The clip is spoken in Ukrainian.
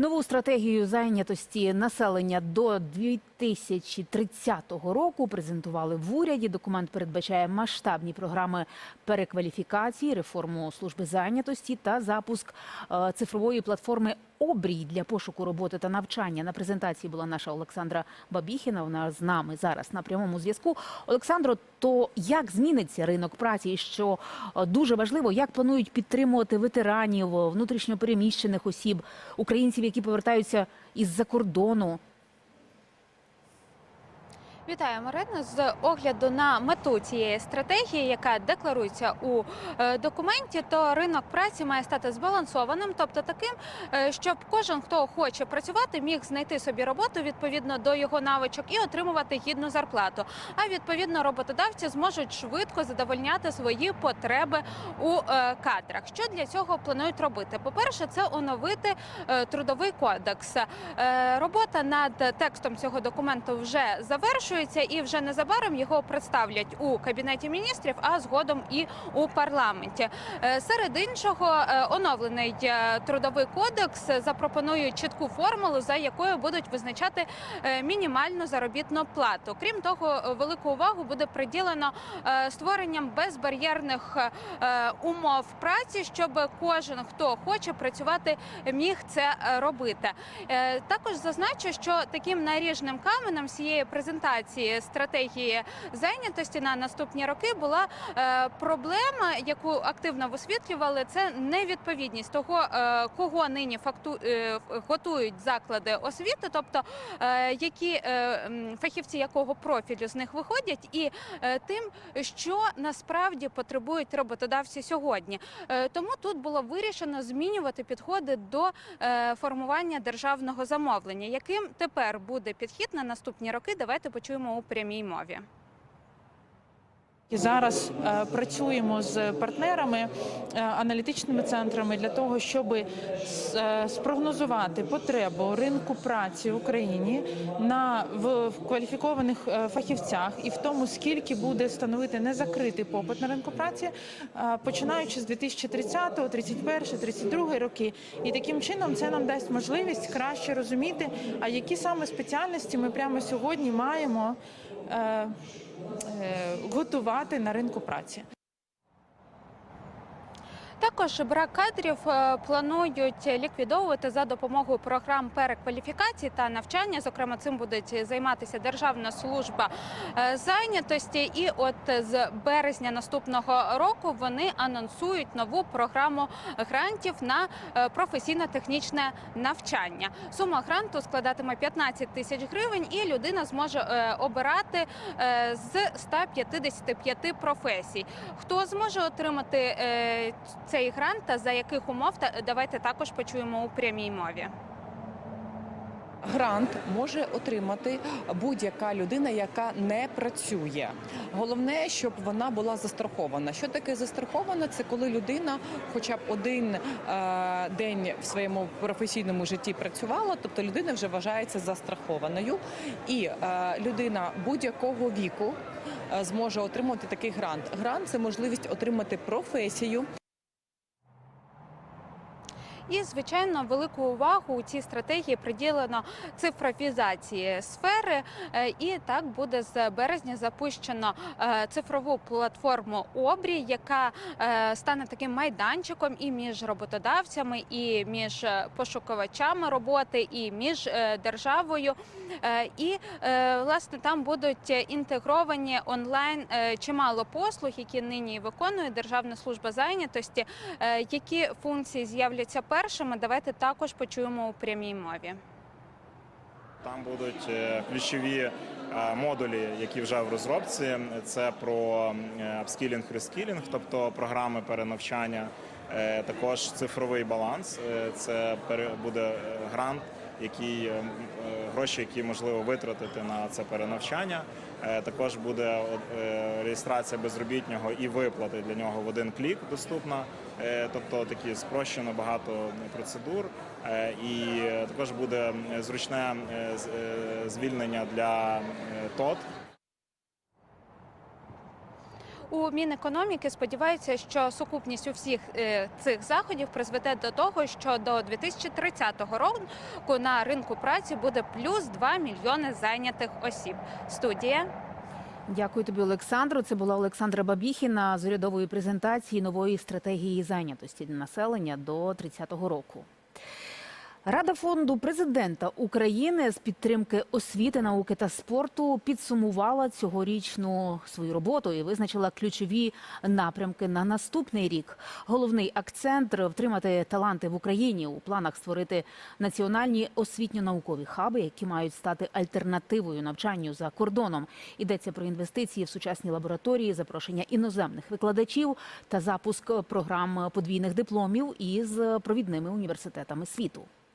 Нову стратегію зайнятості населення до 2030 року презентували в уряді. Документ передбачає масштабні програми перекваліфікації, реформу служби зайнятості та запуск е, цифрової платформи Обрій для пошуку роботи та навчання. На презентації була наша Олександра Бабіхіна. Вона з нами зараз на прямому зв'язку. Олександро, то як зміниться ринок праці? І що е, дуже важливо, як планують підтримувати ветеранів, е, внутрішньопереміщених осіб, українців, які повертаються із-за кордону? Вітаю, Марина. З огляду на мету цієї стратегії, яка декларується у е, документі, то ринок праці має стати збалансованим, тобто таким, е, щоб кожен, хто хоче працювати, міг знайти собі роботу відповідно до його навичок і отримувати гідну зарплату. А відповідно роботодавці зможуть швидко задовольняти свої потреби у е, кадрах. Що для цього планують робити? По-перше, це оновити трудовий кодекс. Робота над текстом цього документу вже завершується, і вже незабаром його представлять у кабінеті міністрів, а згодом і у парламенті. Е, Серед іншого, е, оновлений е, трудовий кодекс запропонує чітку формулу, за якою будуть визначати мінімальну заробітну плату. Крім того, велику увагу буде приділено створенням безбар'єрних умов праці, щоб кожен, хто хоче працювати, міг це робити. Також зазначу, що таким наріжним каменем цієї презентації стратегії зайнятості на наступні роки була е, проблема, яку активно висвітлювали, це невідповідність того, е, кого нині факту е, готують заклади освіти, тобто які фахівці якого профілю з них виходять, і тим, що насправді потребують роботодавці сьогодні. Тому тут було вирішено змінювати підходи до формування державного замовлення. Яким тепер буде підхід на наступні роки? Давайте почуємо у прямій мові. І зараз е, працюємо з партнерами, е, аналітичними центрами для того, щоб е, спрогнозувати потребу ринку праці в Україні на в, в кваліфікованих е, фахівцях і в тому, скільки буде становити незакритий попит на ринку праці, е, починаючи з 2030, 31, 32 роки. І таким чином це нам дасть можливість краще розуміти, а які саме спеціальності ми прямо сьогодні маємо. Е, е, готувати на ринку праці. Також брак кадрів е, планують ліквідовувати за допомогою програм перекваліфікації та навчання. Зокрема, цим будуть займатися Державна служба е, зайнятості. І от з березня наступного року вони анонсують нову програму грантів на е, професійно-технічне навчання. Сума гранту складатиме 15 тисяч гривень, і людина зможе обирати з 155 професій. Хто зможе отримати цей грант та за яких умов, давайте також почуємо у прямій мові. Грант може отримати будь-яка людина, яка не працює. Головне, щоб вона була застрахована. Що таке застрахована? Це коли людина, хоча б один е, день в своєму професійному житті працювала, тобто людина вже вважається застрахованою, і е, людина будь-якого віку е, зможе отримати такий грант. Грант це можливість отримати професію, І звичайно, велику увагу у цій стратегії приділено цифровізації сфери. Е, І так буде з березня запущено е, цифрову платформу Обрій, яка е, стане таким майданчиком і між роботодавцями, і між пошукувачами роботи, і між державою. І власне там будуть інтегровані онлайн чимало послуг, які нині виконує Державна служба зайнятості. Які функції з'являться першими? Давайте також почуємо у прямій мові. Там будуть е, ключові е, модулі, які вже в розробці. Це про е, апскілінг, рескілінг, тобто програми перенавчання. Е, Також цифровий баланс. Е, Це буде е, грант, який е, е, гроші, які можливо витратити на це перенавчання. Е, Також буде реєстрація безробітнього і виплати для нього в один клік доступна. Тобто такі спрощено багато процедур. І також буде зручне звільнення для ТОТ. У Мінекономіки сподіваються, що сукупність усіх е, цих заходів призведе до того, що до 2030 року на ринку праці буде плюс 2 мільйони зайнятих осіб. Студія. Дякую тобі, Олександру. Це була Олександра Бабіхіна з урядової презентації нової стратегії зайнятості населення до 30-го року. Рада фонду президента України з підтримки освіти, науки та спорту підсумувала цьогорічну свою роботу і визначила ключові напрямки на наступний рік. Головний акцент втримати таланти в Україні у планах створити національні освітньо-наукові хаби, які мають стати альтернативою навчанню за кордоном. Йдеться про інвестиції в сучасні лабораторії, запрошення іноземних викладачів та запуск програм подвійних дипломів із провідними університетами світу.